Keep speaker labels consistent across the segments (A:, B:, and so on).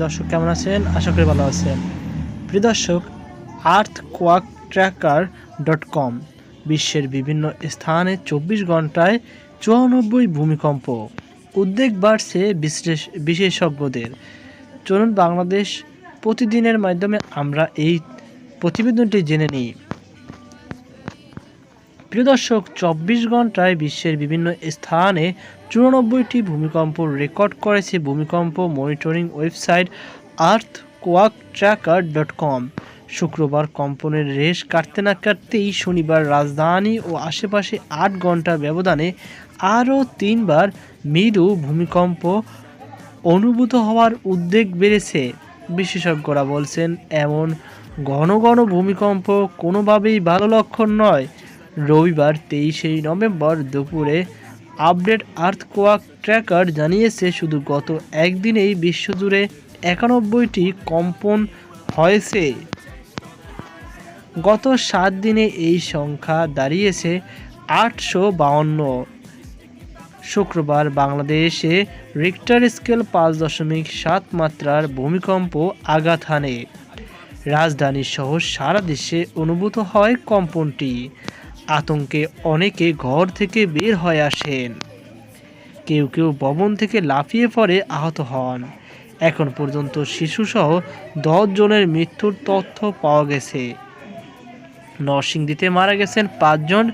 A: দর্শক কেমন আছেন? আশা করি ভালো আছেন। প্রিয় দর্শক earthquake tracker dot com বিশ্বের বিভিন্ন স্থানে চব্বিশ ঘন্টায় চুরানব্বই ভূমিকম্প। উদ্বেগ বাড়ছে বিশেষজ্ঞদের। চলুন বাংলাদেশ প্রতিদিনের মাধ্যমে আমরা এই প্রতিবেদনটি জেনে নিই। প্রিয় দর্শক, চব্বিশ ঘন্টায় বিশ্বের বিভিন্ন স্থানে চুরানব্বইটি ভূমিকম্প রেকর্ড করেছে ভূমিকম্প monitoring website earthquake tracker dot com শুক্রবার কম্পনের রেশ কাটতে না কাটতেই শনিবার রাজধানী ও আশেপাশে আট ঘণ্টা ব্যবধানে আরও তিনবার মৃদু ভূমিকম্প অনুভূত হওয়ার উদ্বেগ বেড়েছে। বিশেষজ্ঞরা বলছেন, এমন ঘন ঘন ভূমিকম্প কোনোভাবেই ভালো লক্ষণ নয়। রবিবার তেইশে নভেম্বর দুপুরে আপডেট আর্থকোয়াক ট্র্যাকার জানিয়েছে, শুধু গত একদিনেই বিশ্বজুড়ে একানব্বইটি কম্পন হয়েছে। গত সাত দিনে এই সংখ্যা দাঁড়িয়েছে আটশো বাউন্ন। শুক্রবার বাংলাদেশে রিক্টার স্কেল পাঁচ দশমিক সাত মাত্রার ভূমিকম্প আঘাত হানে। রাজধানী সহ সারা দেশে অনুভূত হয় কম্পনটি। আতঙ্কে অনেকে ঘর থেকে বের হয়ে আসেন। কেউ কেউ ভবন থেকে লাফিয়ে পড়ে আহত হন। এখন পর্যন্ত শিশুসহ দশ জনের মৃত্যুর তথ্য পাওয়া গেছে। নরসিংদীতে মারা গেছেন পাঁচজন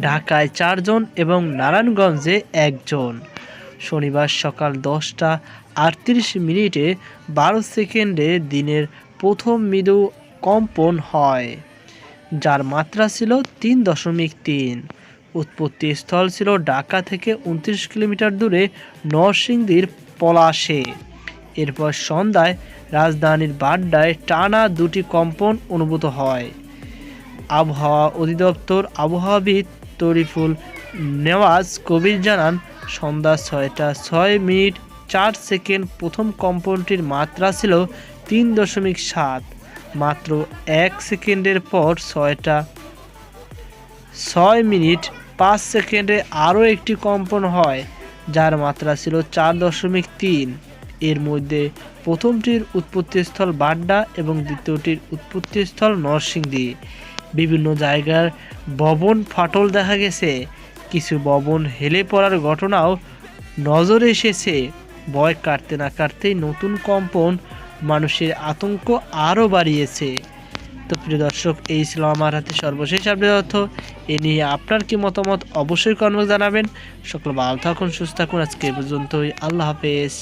A: ঢাকায় চারজন এবং নারায়ণগঞ্জে একজন। শনিবার সকাল দশটা আটত্রিশ মিনিটে বারো সেকেন্ডে দিনের প্রথম মৃদু কম্পন হয়। যার মাত্রা ছিল তিন দশমিক তিন। উৎপত্তি স্থল ছিল ঢাকা থেকে উনত্রিশ কিলোমিটার দূরে নরসিংদীর পলাশে। এরপর সন্ধ্যায় রাজধানীর বাড্ডায় টানা দুটি কম্পন অনুভূত হয়। আবহাওয়া অধিদপ্তর আবহাওয়াবিদ তরিফুল নেওয়াজ কবির জানান, সন্ধ্যা ছয়টা ছয় মিনিট চার সেকেন্ড প্রথম কম্পনটির মাত্রা ছিল তিন দশমিক সাত। মাত্র এক সেকেন্ডের পর ছয়টা। ছয় মিনিট পাঁচ সেকেন্ডে আরও একটি কম্পন হয়, যার মাত্রা ছিল চার দশমিক তিন। এর মধ্যে প্রথমটির উৎপত্তিস্থল বাড্ডা এবং দ্বিতীয়টির উৎপত্তিস্থল নরসিংদী। বিভিন্ন জায়গার ভবন ফাটল দেখা গেছে। কিছু ভবন হেলে পড়ার ঘটনাও নজরে এসেছে। ভয় কাটতে না কাটতেই নতুন কম্পন মানুষের আতঙ্ক আরও বাড়িয়েছে। তো প্রিয় দর্শক, এই ছিল আমার হাতে সর্বশেষ আপডেট অর্থ এ নিয়ে আপনার কি মতামত অবশ্যই কর্ম জানাবেন। সকল ভালো থাকুন, সুস্থ থাকুন। আজকে পর্যন্তই। আল্লাহ হাফেজ।